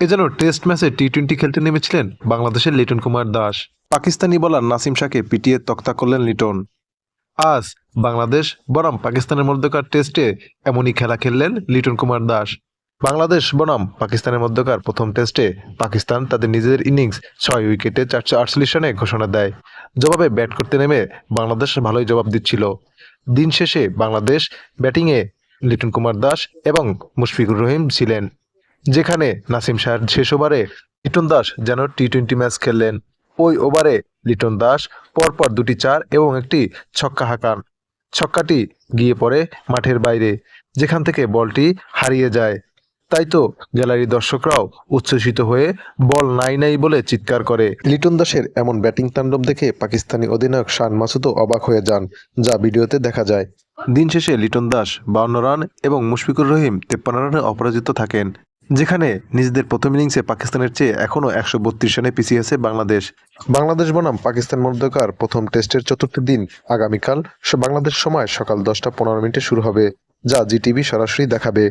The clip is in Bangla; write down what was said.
এ যেন টেস্ট ম্যাচে টি টোয়েন্টি খেলতে নেমেছিলেন বাংলাদেশের লিটন কুমার দাস। পাকিস্তানি বলার নাসিম শাহকে পিটিয়ে তক্তা করলেন লিটন। আজ বাংলাদেশ বনাম পাকিস্তানের মধ্যকার টেস্টে এমনই খেলা খেললেন লিটন কুমার দাস। বাংলাদেশ বনাম পাকিস্তানের মধ্যকার প্রথম টেস্টে পাকিস্তান তাদের নিজেদের ইনিংস ছয় উইকেটে চারশো আটচল্লিশ রানে ঘোষণা দেয়। জবাবে ব্যাট করতে নেমে বাংলাদেশ ভালোই জবাব দিচ্ছিল। দিন শেষে বাংলাদেশ ব্যাটিংয়ে লিটন কুমার দাস এবং মুশফিকুর রহিম ছিলেন। যেখানে নাসিম শাহর শেষ ওভারে লিটন দাস যেন টি টোয়েন্টি ম্যাচ খেললেন। ওই ওভারে লিটন দাস পরপর দুটি চার এবং একটি ছক্কা হাঁকান। ছক্কাটি গিয়ে পড়ে মাঠের বাইরে যেখান থেকে বলটি হারিয়ে যায়। তাই তো গ্যালারি দর্শকরাও উচ্ছ্বসিত হয়ে বল নাই নাই বলে চিৎকার করে। লিটন দাসের এমন ব্যাটিং তাণ্ডব দেখে পাকিস্তানি অধিনায়ক শান মাসুদও অবাক হয়ে যান যা ভিডিওতে দেখা যায়। দিন শেষে লিটন দাস বাউন্ন রান এবং মুশফিকুর রহিম তেপ্পান্ন রানে অপরাজিত থাকেন। যেখানে নিজেদের প্রথম ইনিংসে পাকিস্তানের চেয়ে এখনও একশো বত্রিশ রানে পিছিয়ে আছে বাংলাদেশ। বাংলাদেশ বনাম পাকিস্তান মধ্যকার প্রথম টেস্টের চতুর্থ দিন আগামীকাল বাংলাদেশ সময় সকাল দশটা পনেরো মিনিটে শুরু হবে, যা জিটিভি সরাসরি দেখাবে।